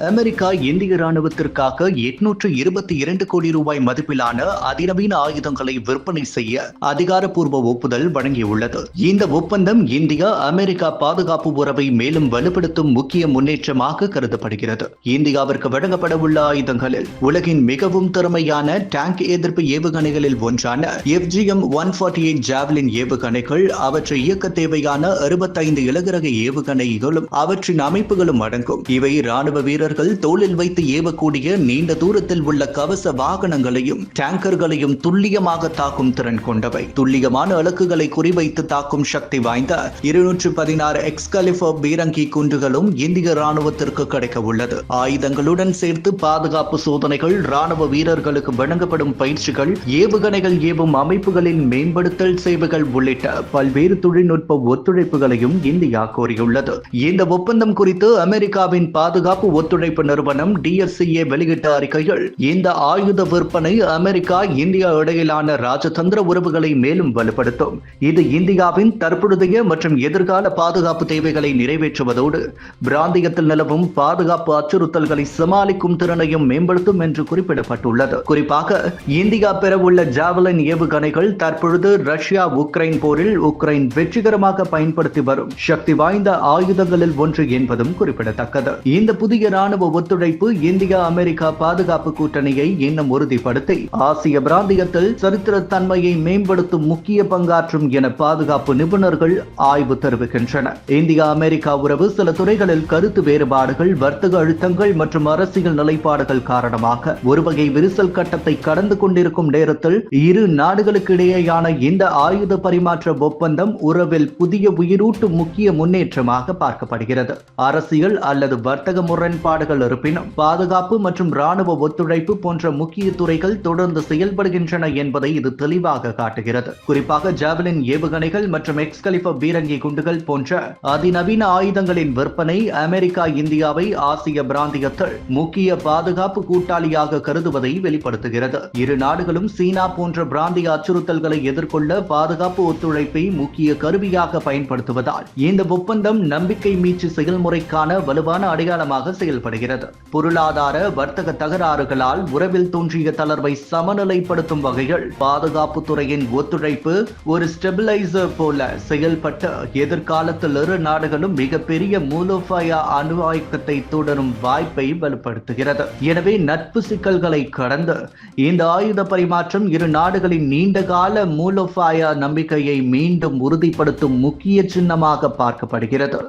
America இந்திய ராணுவத்திற்காக எட்நூற்று இருபத்தி இரண்டு கோடி ரூபாய் மதிப்பிலான அதிநவீன ஆயுதங்களை விற்பனை செய்ய அதிகாரப்பூர்வ ஒப்புதல் வழங்கியுள்ளது. இந்த ஒப்பந்தம் இந்தியா அமெரிக்கா பாதுகாப்பு உறவை மேலும் வலுப்படுத்தும் முக்கிய முன்னேற்றமாக கருதப்படுகிறது. இந்தியாவிற்கு வழங்கப்படவுள்ள ஆயுதங்களில் உலகின் மிகவும் திறமையான டேங்க் எதிர்ப்பு ஏவுகணைகளில் ஒன்றான FGM one forty eight Javelin ஏவுகணைகள் அவற்றை இயக்க தேவையான அறுபத்தைந்து இலகுரக ஏவுகணைகளும் அவற்றின் அமைப்புகளும் அடங்கும். இவை ராணுவ வீரர்கள் தோளில் வைத்து ஏவக்கூடிய நீண்ட தூரத்தில் உள்ள கவச வாகனங்களையும் டேங்கர்களையும் துல்லியமாக தாக்கும் திறன் கொண்டவை. துல்லியமான இலக்குகளை குறிவைத்து தாக்கும் சக்தி வாய்ந்த இருநூற்று பதினாறு எக்ஸ்கலிஃபோ பீரங்கி குண்டுகளும் இந்திய ராணுவத்திற்கு கிடைக்க உள்ளது. ஆயுதங்களுடன் சேர்த்து பாதுகாப்பு சோதனைகள் ராணுவ வீரர்களுக்கு வழங்கப்படும் பயிற்சிகள் ஏவுகணைகள் ஏவும் அமைப்புகளின் மேம்படுத்தல் சேவைகள் உள்ளிட்ட பல்வேறு தொழில்நுட்ப ஒத்துழைப்புகளையும் இந்தியா கோரியுள்ளது. இந்த ஒப்பந்தம் குறித்து அமெரிக்காவின் பாதுகாப்பு ஒத்துழைப்பு ஒத்துழைப்பு நிறுவனம் டிஎஸ்சிஏ வெளியிட்ட அறிக்கையில் இந்த ஆயுத விற்பனை அமெரிக்கா இந்தியா இடையிலான ராஜதந்திர உறவுகளை மேலும் வலுப்படுத்தும். இது இந்தியாவின் தற்பொழுதைய மற்றும் எதிர்கால பாதுகாப்பு தேவைகளை நிறைவேற்றுவதோடு பிராந்தியத்தில் நிலவும் பாதுகாப்பு அச்சுறுத்தல்களை சமாளிக்கும் திறனையும் மேம்படுத்தும் என்று குறிப்பிடப்பட்டுள்ளது. குறிப்பாக இந்தியா பெறவுள்ள ஜாவலின் ஏவுகணைகள் தற்பொழுது ரஷ்யா உக்ரைன் போரில் உக்ரைன் வெற்றிகரமாக பயன்படுத்தி வரும். சக்தி வாய்ந்த ஆயுதங்களில் ஒன்று என்பதும் குறிப்பிடத்தக்கது. இந்த புதிய ராணுவ ஒத்துழைப்பு இந்தியா அமெரிக்கா பாதுகாப்பு கூட்டணியை இன்னும் உறுதிப்படுத்தி. ஆசிய பிராந்தியத்தில் சரித்திரத்தன்மையை மேம்படுத்தும் முக்கிய பங்காற்றும் என பாதுகாப்பு நிபுணர்கள் ஆய்வு தெரிவிக்கின்றனர் இந்தியா அமெரிக்கா உறவு சில துறைகளில் கருத்து வேறுபாடுகள் வர்த்தக அழுத்தங்கள் மற்றும் அரசியல் நிலைப்பாடுகள் காரணமாக ஒருவகை விரிசல் கட்டத்தை கடந்து கொண்டிருக்கும் நேரத்தில் இரு நாடுகளுக்கு இடையேயான இந்த ஆயுத பரிமாற்ற ஒப்பந்தம் உறவில் புதிய உயிரூட்டும் முக்கிய முன்னேற்றமாக பார்க்கப்படுகிறது. அரசியல் அல்லது வர்த்தக முரண்பாடு முரண்பாடுகள் இருப்பினும் பாதுகாப்பு மற்றும் ராணுவ ஒத்துழைப்பு போன்ற முக்கிய துறைகள் தொடர்ந்து செயல்படுகின்றன என்பதை இது தெளிவாக காட்டுகிறது. குறிப்பாக ஜாவலின் ஏவுகணைகள் மற்றும் எக்ஸ்கலிபர் பீரங்கி குண்டுகள் போன்ற அதிநவீன ஆயுதங்களின் விற்பனை அமெரிக்கா இந்தியாவை ஆசிய பிராந்தியத்தில் முக்கிய பாதுகாப்பு கூட்டாளியாக கருதுவதை வெளிப்படுத்துகிறது. இரு நாடுகளும் சீனா போன்ற பிராந்திய அச்சுறுத்தல்களை எதிர்கொள்ள பாதுகாப்பு ஒத்துழைப்பை முக்கிய கருவியாக பயன்படுத்துவதால் இந்த ஒப்பந்தம் நம்பிக்கை மீட்சி செயல்முறைக்கான வலுவான அடையாளமாக செயல்படுகிறது பொருளாதார வர்த்தக தகராறுகளால் உறவில் தோன்றிய தளர்வை சமநிலைப்படுத்தும் வகையில் பாதுகாப்பு துறையின் ஒத்துழைப்பு ஒரு ஸ்டெபிலைசர் போல செயல்பட்டு எதிர்காலத்தில் இரு நாடுகளும் மிகப்பெரிய மூலோபாய அணு தொடரும் வாய்ப்பை வலுப்படுத்துகிறது. எனவே நட்பு சிக்கல்களை கடந்து இந்த ஆயுத பரிமாற்றம் இரு நாடுகளின் நீண்டகால மூலோபாய நம்பிக்கையை மீண்டும் உறுதிப்படுத்தும் முக்கிய சின்னமாக பார்க்கப்படுகிறது.